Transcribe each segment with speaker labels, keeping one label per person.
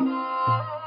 Speaker 1: เ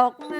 Speaker 1: อมดอกไม้ค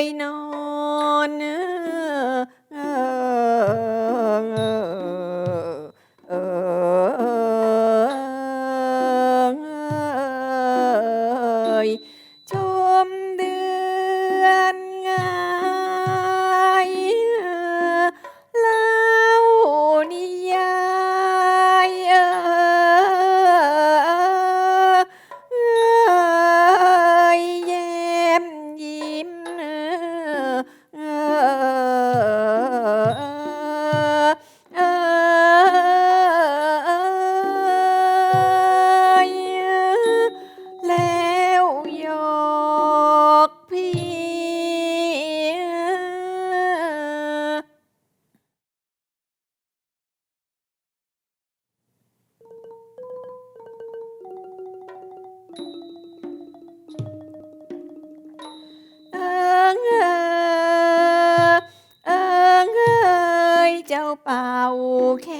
Speaker 1: reino. i 宝，OK。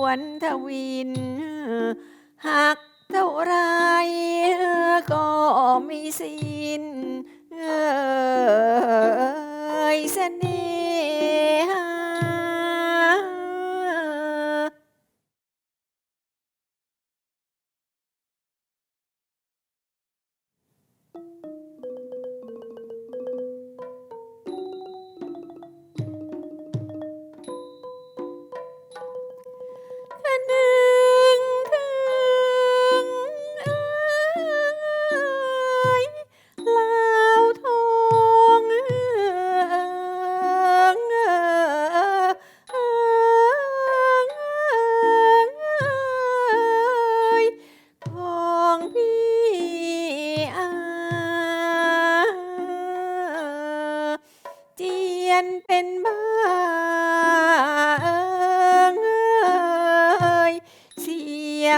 Speaker 1: วนทวินหักเท่าไรก็ไม่สิ้นเอ้ยสนิ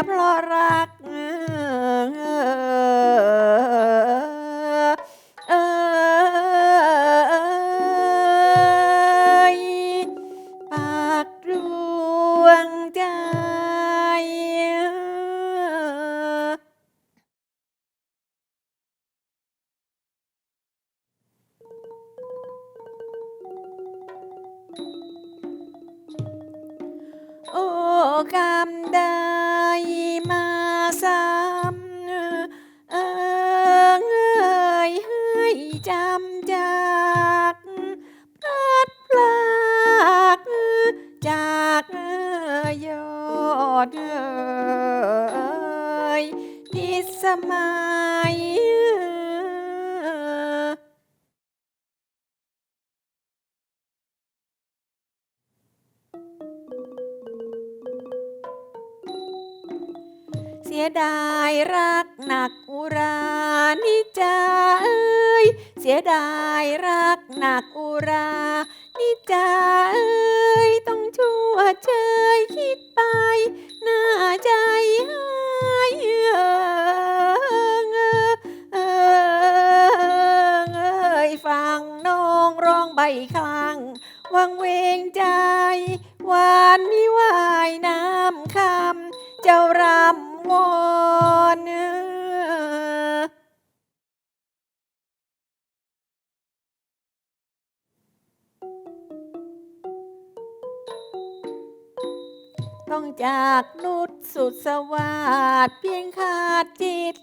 Speaker 1: เพราะรักเอยปากดวงใจโอ้กรรมได้ มาซ้ำเอิงเอ่ยให้จำจากพลัดพรากจากยอดเอ่ยพิสมัย สียดายรักหนักอุรานิจาเอ้ยเสียดายรักหนักอุรานิจาเอ้ยต้องชั่วเชยคิดไปหน้าใจหายเอิงเอิงเอ้ยฟังน้องร้องใบคลังวังเวงใจ หวานมิวายน้ำคำ จ้ารำวอนต้องจากนุดสุดสวัสดเพียงขาดจิต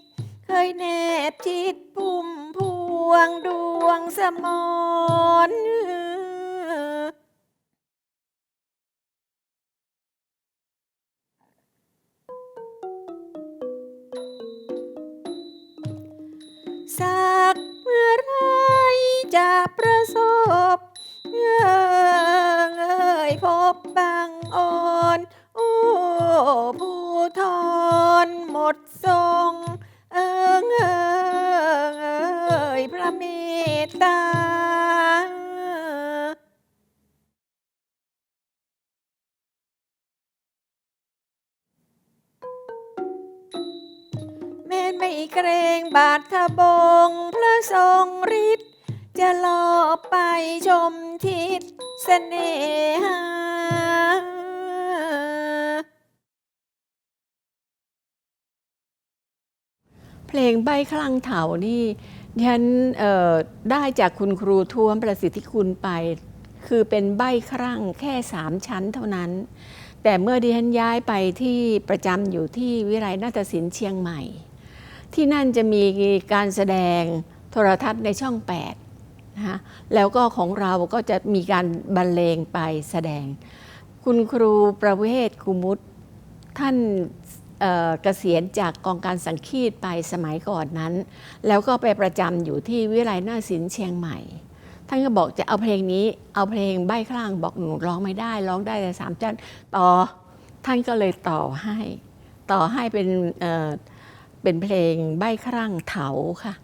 Speaker 1: เคยแนบชิดพุ่มพวงดวงสมอน บบังออนโอ้ผู้ทอนหมดทรงเอิงเอ่ยพระเมตตา แม้นไม่เกรงบาททบงพระทรงฤทธิ จะลอบไปชมทิศเสน่หา
Speaker 2: เพลงใบคลังเถานี่ดิฉันเอ่อได้จากคุณครูท้วมประสิทธิคุณไป คือเป็นใบครั่งแค่สามชั้นเท่านั้น แต่เมื่อดิฉันย้ายไปที่ประจำอยู่ที่วิไลนาฏศิลป์เชียงใหม่ ที่นั่นจะมีการแสดงโทรทัศน์ในช่อง 8 นะคะแล้วก็ของเราก็จะมีการบรรเลงไปแสดง คุณครูประเวศคุมุตท่านเกษียณจากกองการสังคีตไปสมัยก่อนนั้น แล้วก็ไปประจำอยู่ที่วิไลนาศิลป์เชียงใหม่ ท่านก็บอกจะเอาเพลงนี้เอาเพลงใบ้คลั่งบอกหนูร้องไม่ได้ร้องได้แต่สามจันต่อท่านก็เลยต่อให้ ต่อให้เป็นเเป็นเพลงใบ้คลั่งเถาค่ะ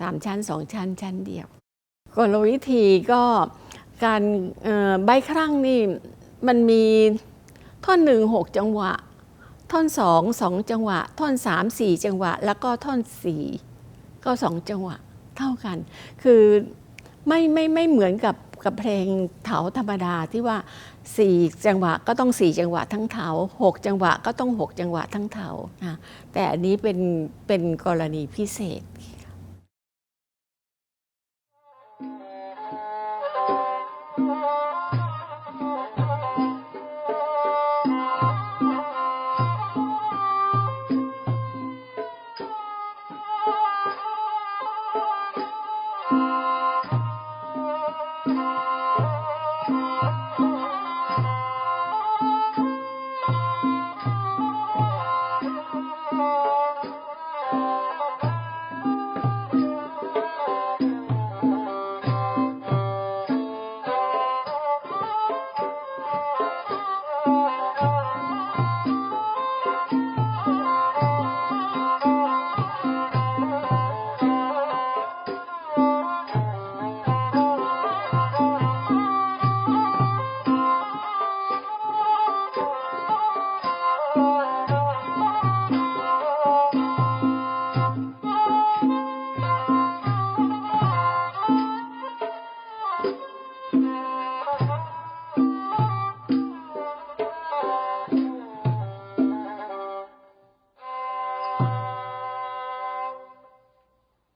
Speaker 2: สามชั้นสองชั้นชั้นเดียว กลวิธีก็การใบคลั่งนี่มันมีท่อนหนึ่งหกจังหวะ ท่อนสองสองจังหวะ ท่อนสามสี่จังหวะ แล้วก็ท่อนสี่ก็สองจังหวะเท่ากัน คือไม่ไม่ไม่เหมือนกับกับเพลงเถาธรรมดาที่ว่าสี่จังหวะก็ต้องสี่จังหวะทั้งเถาหกจังหวะก็ต้องหกจังหวะทั้งเถานะแต่อันนี้เป็นเป็นกรณีพิเศษ